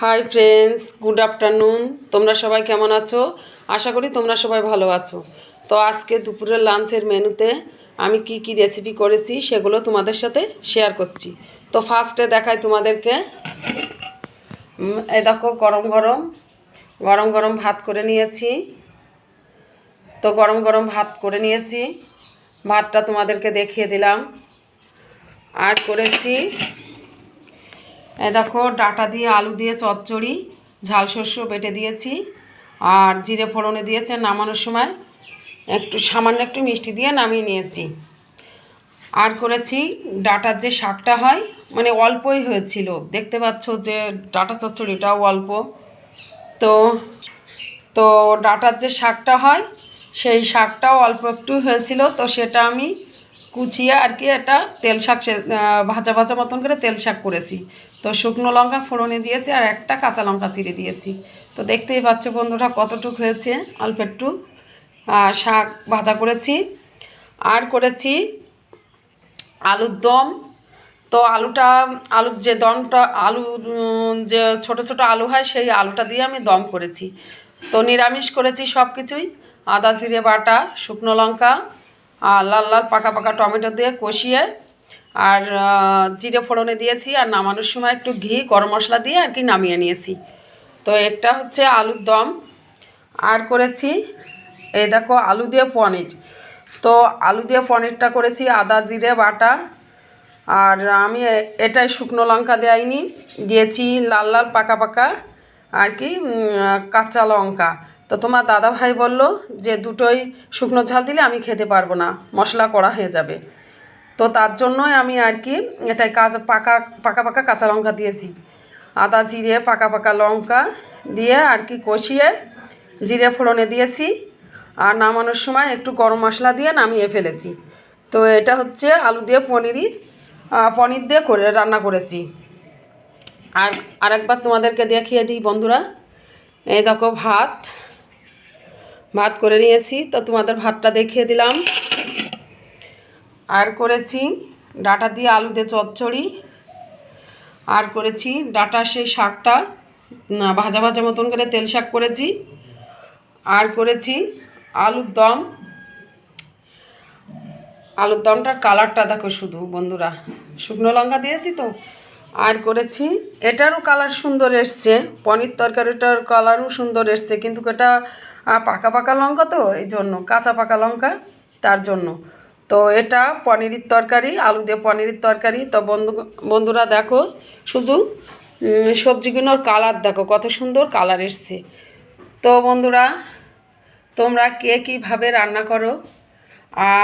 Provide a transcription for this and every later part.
Hi friends good afternoon তোমরা সবাই কেমন আছো? আশা করি তোমরা সবাই ভালো আছো। তো আজকে দুপুরের লাঞ্চের মেনুতে আমি কি কি রেসিপি করেছি সেগুলো তোমাদের সাথে শেয়ার করছি। তো ফার্স্টে দেখাই তোমাদেরকে। এই দেখো গরম গরম গরম গরম ভাত করে নিয়েছি। তো গরম গরম ভাত করে নিয়েছি। ভাতটা তোমাদেরকে দেখিয়ে দিলাম। আর করেছি এ দেখো ডাটা দিয়ে আলু দিয়ে চচ্চড়ি, ঝাল শস্য বেটে দিয়েছি, আর জিরে ফোড়নে দিয়েছে নামানোর সময়। একটু সামান্য একটু মিষ্টি দিয়ে নামিয়ে নিয়েছি। আর করেছি ডাটার যে শাকটা হয় মানে অল্পই হয়েছিল। দেখতে পাচ্ছ যে ডাটা চচ্চড়িটাও অল্প। তো তো ডাটার যে শাকটা হয়, সেই শাকটাও অল্প একটু হয়েছিল। তো সেটা আমি কুচিয়ে আর কি এটা তেল শাক ভাজা ভাজা মতন করে তেল শাক করেছি। তো শুকনো লঙ্কা ফোড়নে দিয়েছি আর একটা কাঁচা লঙ্কা চিড়ে দিয়েছি। তো দেখতেই পাচ্ছ বন্ধুরা কতটুক হয়েছে অল্প একটু। শাক ভাজা করেছি। আর করেছি আলুর দম। তো আলুটা, আলুর যে দমটা, আলু যে ছোট ছোট আলু হয় সেই আলুটা দিয়ে আমি দম করেছি। তো নিরামিষ করেছি সব কিছুই আদা, জিরে, বাটা, শুকনো লঙ্কা আর লাল লাল পাকা পাকা টমেটো দিয়ে কষিয়ে আর জিরে ফোড়নে দিয়েছি আর নামানোর সময় একটু ঘি, গরম মশলা দিয়ে আর কি নামিয়ে নিয়েছি। তো একটা হচ্ছে আলুর দম। আর করেছি, এই দেখো আলু দিয়ে পনির। তো আলু দিয়ে পনিরটা করেছি আদা, জিরে, বাটা। আর আমি এটাই শুকনো লঙ্কা দেয়নি দিয়েছি লাল লাল পাকা পাকা আর কি কাঁচা লঙ্কা। তো তোমার দাদা ভাই বলল যে দুটোই শুকনো ঝাল দিলে আমি খেতে পারব না, মশলা করা হয়ে যাবে। তো তার জন্যই আমি আর কি এটাই কাঁচা পাকা পাকা পাকা কাঁচা লঙ্কা দিয়েছি। আদা, জিরে, পাকা পাকা লঙ্কা দিয়ে আর কি কষিয়ে জিরে ফোড়নে দিয়েছি আর নামানোর সময় একটু গরম মশলা দিয়ে নামিয়ে ফেলেছি। তো এটা হচ্ছে আলু দিয়ে পনিরই পনির দিয়ে করে, রান্না করেছি। আর আরেকবার তোমাদেরকে দেখিয়ে দিই বন্ধুরা, এই দেখো ভাত ভাত করে নিয়েছি, তো তোমাদের ভাতটা দেখিয়ে দিলাম। আর করেছি ডাটা দিয়ে আলু দিয়ে চচ্চড়ি। আর করেছি ডাটার সেই শাকটা ভাজা ভাজা মতন করে তেল শাক করেছি। আর করেছি আলুর দম। আলুর দমটার কালারটা দেখো শুধু বন্ধুরা, শুকনো লঙ্কা দিয়েছি তো। আর করেছি, এটারও কালার সুন্দর এসছে, পনির তরকারিটার কালারও সুন্দর এসছে, কিন্তু এটা পাকা পাকা লঙ্কা তো, এই জন্য, কাঁচা পাকা লঙ্কা, তার জন্য। তো এটা পনিরের তরকারি, আলু দিয়ে পনিরের তরকারি। তো বন্ধু, বন্ধুরা দেখো, শুধু সবজিগুলোর কালার দেখো, কত সুন্দর কালার এসছে। তো বন্ধুরা, তোমরা কে কীভাবে রান্না করো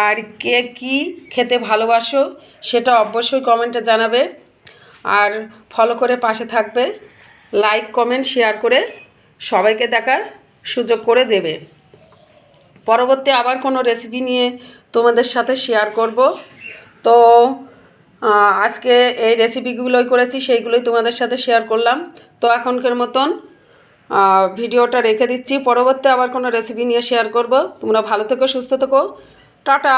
আর কে কি খেতে ভালোবাসো, সেটা অবশ্যই কমেন্টে জানাবে। আর ফলো করে পাশে থাকবে লাইক কমেন্ট শেয়ার করে সবাইকে দেখার সুযোগ করে দেবে। পরবর্তী আবার কোনো রেসিপি নিয়ে তোমাদের সাথে শেয়ার করব। তো আজকে এই রেসিপিগুলোই করেছি, সেইগুলোই তোমাদের সাথে শেয়ার করলাম। তো এখনকার মতন ভিডিওটা রেখে দিচ্ছি। পরবর্তী আবার কোনো রেসিপি নিয়ে শেয়ার করব। তোমরা ভালো থেকো, সুস্থ থেকো। টাটা!